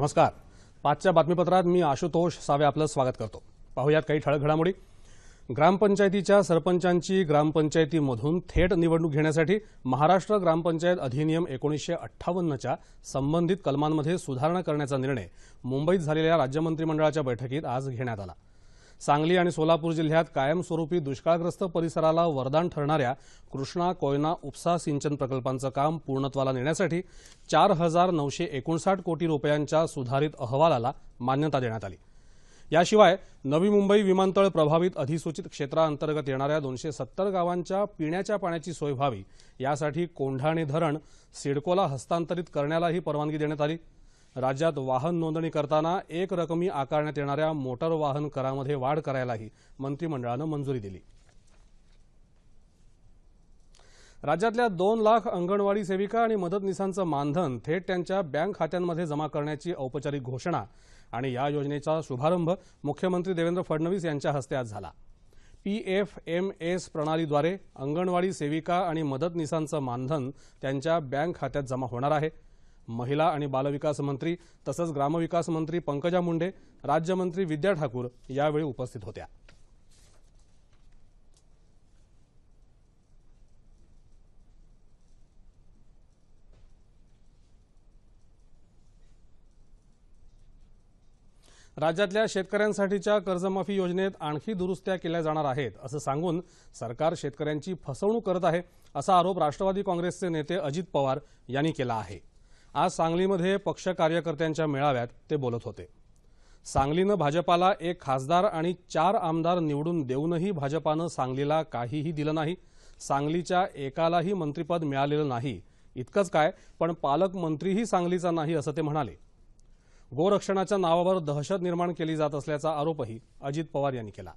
नमस्कार. पाचच्या बातमीपत्रात मी आशुतोष सावे आपलं स्वागत करतो. पाहुयात काही ठळक घडामोडी. ग्रामपंचायतीच्या सरपंचांची ग्रामपंचायतीमधून थेट निवडणूक घेण्यासाठी महाराष्ट्र ग्रामपंचायत अधिनियम एकोणीसशे अठ्ठावन्नच्या संबंधित कलमांमध्ये सुधारणा करण्याचा निर्णय मुंबईत झालेल्या राज्य मंत्रिमंडळाच्या बैठकीत आज घेण्यात आला. सांगली आणि सोलापूर जिल्ह्यात कायमस्वरूपी दुष्काळग्रस्त परिसराला वरदान ठरणाऱ्या कृष्णा कोयना उपसा सिंचन प्रकल्पांचं काम पूर्णत्वाला नेण्यासाठी चार हजार नऊशे एकोणसाठ कोटी रुपयांच्या सुधारित अहवालाला मान्यता देण्यात आली. याशिवाय नवी मुंबई विमानतळ प्रभावित अधिसूचित क्षेत्राअंतर्गत येणाऱ्या दोनशे सत्तर गावांच्या पिण्याच्या पाण्याची सोय व्हावी यासाठी कोंढाणे धरण सिडकोला हस्तांतरित करण्यालाही परवानगी देण्यात आली. राज्यात वाहन नोंदणी करताना एक रकमी आकारण्यात येणाऱ्या मोटार वाहन करामध्ये वाढ करायलाही मंत्रिमंडळानं मंजुरी दिली. राज्यातल्या दोन लाख अंगणवाडी सेविका आणि मदतनीसांचं मानधन थेट त्यांच्या बँक खात्यांमध्ये जमा करण्याची औपचारिक घोषणा आणि या योजनेचा शुभारंभ मुख्यमंत्री देवेंद्र फडणवीस यांच्या हस्ते आज झाला. पी एफ एम एस प्रणालीद्वारे अंगणवाडी सेविका आणि मदतनीसांचं मानधन त्यांच्या बँक खात्यात जमा होणार आहे. महिला आणि बालविकास मंत्री तसंच ग्रामविकास मंत्री पंकजा मुंडे राज्यमंत्री विद्या ठाकूर यावेळी उपस्थित होत्या. राज्यातल्या शेतकऱ्यांसाठीच्या कर्जमाफी योजनेत आणखी दुरुस्त्या केल्या जाणार आहेत असं सांगून सरकार शेतकऱ्यांची फसवणूक करत आहे असा आरोप राष्ट्रवादी काँग्रेसचे नेते अजित पवार यांनी केला आहे. आज सांगलीमध्ये पक्ष कार्यकर्त्यांच्या मेळाव्यात ते बोलत होते. सांगलीनं भाजपाला एक खासदार आणि चार आमदार निवडून देऊनही भाजपानं सांगलीला काहीही दिलं नाही. सांगलीच्या एकालाही मंत्रिपद मिळालेलं नाही. इतकंच काय पण पालकमंत्रीही सांगलीचा नाही असं ते म्हणाले. गोरक्षणाच्या नावावर दहशत निर्माण केली जात असल्याचा आरोपही अजित पवार यांनी केला.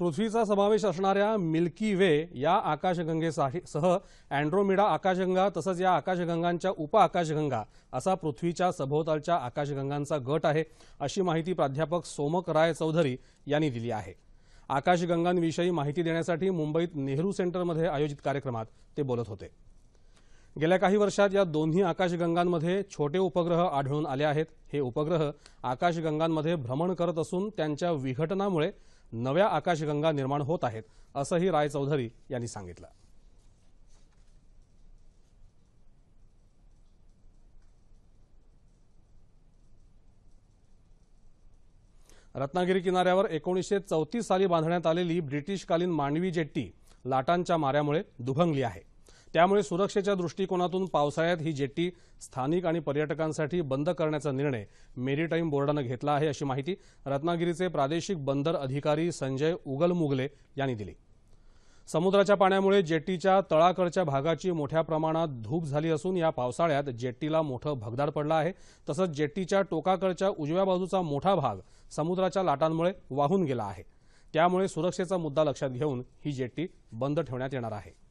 पृथ्वीचा समावेश असणाऱ्या मिल्की वे या आकाशगंगेसह अँड्रोमिडा आकाशगंगा तसंच या आकाशगंगांच्या उप आकाशगंगा असा पृथ्वीच्या सभोवतालच्या आकाशगंगांचा गट आहे अशी माहिती प्राध्यापक सोमक राय चौधरी यांनी दिली आहे. आकाशगंगांविषयी माहिती देण्यासाठी मुंबईत नेहरू सेंटरमध्ये आयोजित कार्यक्रमात ते बोलत होते. गेल्या काही वर्षात या दोन्ही आकाशगंगांमध्ये छोटे उपग्रह आढळून आले आहेत. हे उपग्रह आकाशगंगांमध्ये भ्रमण करत असून त्यांच्या विघटनामुळे नव्या आकाशगंगा निर्माण होत आहेत असंही राय चौधरी यांनी सांगितलं. रत्नागिरी किनाऱ्यावर एकोणीसशे चौतीस साली बांधण्यात आलेली ब्रिटिशकालीन मांडवी जेट्टी लाटांच्या माऱ्यामुळे दुभंगली आहे. त्यामुळे सुरक्षेच्या दृष्टिकोनातून पावसाळ्यात ही जेट्टी स्थानिक आणि पर्यटकांसाठी बंद करण्याचा निर्णय मेरीटाईम बोर्डानं घेतला आहे अशी माहिती रत्नागिरीचे प्रादेशिक बंदर अधिकारी संजय उगलमुगले यांनी दिली. समुद्राच्या पाण्यामुळे जेट्टीच्या तळाकडच्या भागाची मोठ्या प्रमाणात धूप झाली असून या पावसाळ्यात जेट्टीला मोठं भगदाड पडलं आहे. तसंच जेट्टीच्या टोकाकडच्या उजव्या बाजूचा मोठा भाग समुद्राच्या लाटांमुळे वाहून गेला आहे. त्यामुळे सुरक्षेचा मुद्दा लक्षात घेऊन ही जेट्टी बंद ठेवण्यात येणार आहे.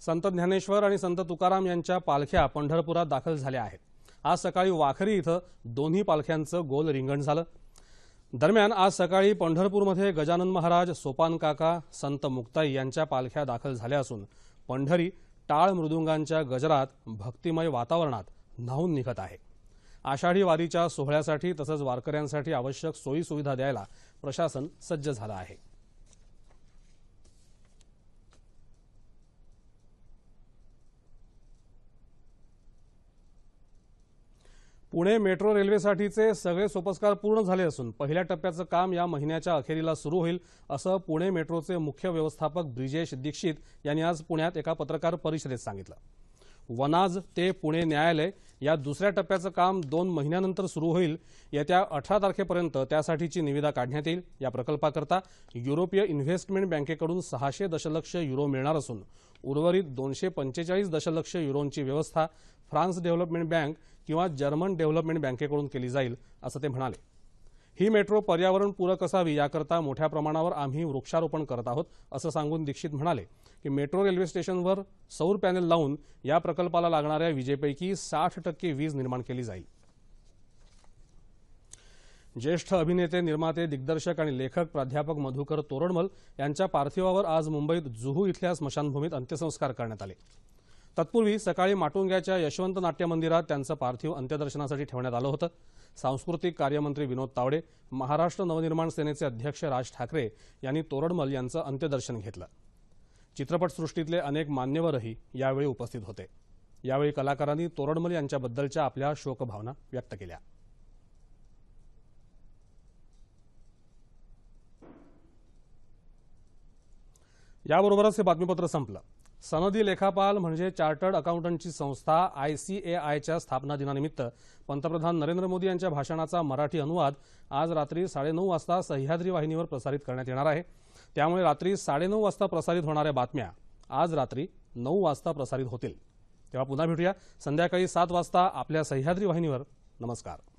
संत ज्ञानेश्वर आणि संत तुकाराम यांच्या पालख्या पंढरपुरात दाखल झाल्या आहेत. आज सकाळी वाखरी इथं दोन्ही पालख्यांचं गोल रिंगण झालं. दरम्यान आज सकाळी पंढरपूरमध्ये गजानन महाराज सोपान काका संत मुक्ताई यांच्या पालख्या दाखल झाल्या असून पंढरी टाळ मृदुंगांच्या गजरात भक्तिमय वातावरणात न्हावून निघत आहे. आषाढी वारीच्या सोहळ्यासाठी तसंच वारकऱ्यांसाठी आवश्यक सोयीसुविधा द्यायला प्रशासन सज्ज झालं आहे. पुणे मेट्रो रेल्वेसाठीचे सगळे सोपस्कार पूर्ण झाले असून पहिल्या टप्प्याचं काम या महिन्याच्या अखेरीला सुरू होईल असं पुणे मेट्रोचे मुख्य व्यवस्थापक ब्रिजेश दीक्षित यांनी आज पुण्यात एका पत्रकार परिषदेत सांगितलं. वनाज ते पुणे न्यायालय या दुसऱ्या टप्प्याचं काम दोन महिन्यानंतर सुरू होईल येत्या अठरा तारखेपर्यंत त्यासाठीची निविदा काढण्यात येईल. या प्रकल्पाकरता युरोपीय इन्व्हेस्टमेंट बँकेकडून सहाशे दशलक्ष युरो मिळणार असून उर्वरित दोनशे पंचेचाळीस दशलक्ष युरोंची व्यवस्था फ्रान्स डेव्हलपमेंट बँक किंवा जर्मन डेव्हलपमेंट बँकेकडून केली जाईल असं ते म्हणाले. ही मेट्रो पर्यावरण पूरक असावी याकरता मोठ्या प्रमाणावर आम्ही वृक्षारोपण करत आहोत असं सांगून दीक्षित म्हणाले की मेट्रो रेल्वे स्टेशनवर सौर पॅनेल लावून या प्रकल्पाला लागणाऱ्या विजेपैकी साठ टक्के वीज निर्माण केली जाईल. ज्येष्ठ अभिनेते निर्माते दिग्दर्शक आणि लेखक प्राध्यापक मधुकर तोरडमल यांच्या पार्थिवावर आज मुंबईत जुहू इथल्या स्मशानभूमीत अंत्यसंस्कार करण्यात आले. तत्पूर्वी सकाळी माटुंग्याच्या यशवंत नाट्य मंदिरात त्यांचं पार्थिव अंत्यदर्शनासाठी ठेवण्यात आलं होतं. सांस्कृतिक कार्यमंत्री विनोद तावडे महाराष्ट्र नवनिर्माण सेनेचे अध्यक्ष राज ठाकरे यांनी तोरडमल यांचं अंत्यदर्शन घेतलं. चित्रपटसृष्टीतले अनेक मान्यवरही यावेळी उपस्थित होते. यावेळी कलाकारांनी तोरडमल यांच्याबद्दलच्या आपल्या शोकभावना व्यक्त केल्या. याबरोबरच हे बातमीपत्र संपलं. सनदी लेखापाल म्हणजे चार्टर्ड अकाउंटंटची संस्था आय सी ए आयच्या स्थापना दिनानिमित्त पंतप्रधान नरेंद्र मोदी यांच्या भाषणाचा मराठी अनुवाद आज रात्री साडेनऊ वाजता सह्याद्री वाहिनीवर प्रसारित करण्यात येणार आहे. त्यामुळे रात्री साडेनऊ वाजता प्रसारित होणाऱ्या बातम्या आज रात्री नऊ वाजता प्रसारित होतील. तेव्हा पुन्हा भेटूया. संध्याकाळी सात वाजता आपल्या सह्याद्री वाहिनीवर. नमस्कार.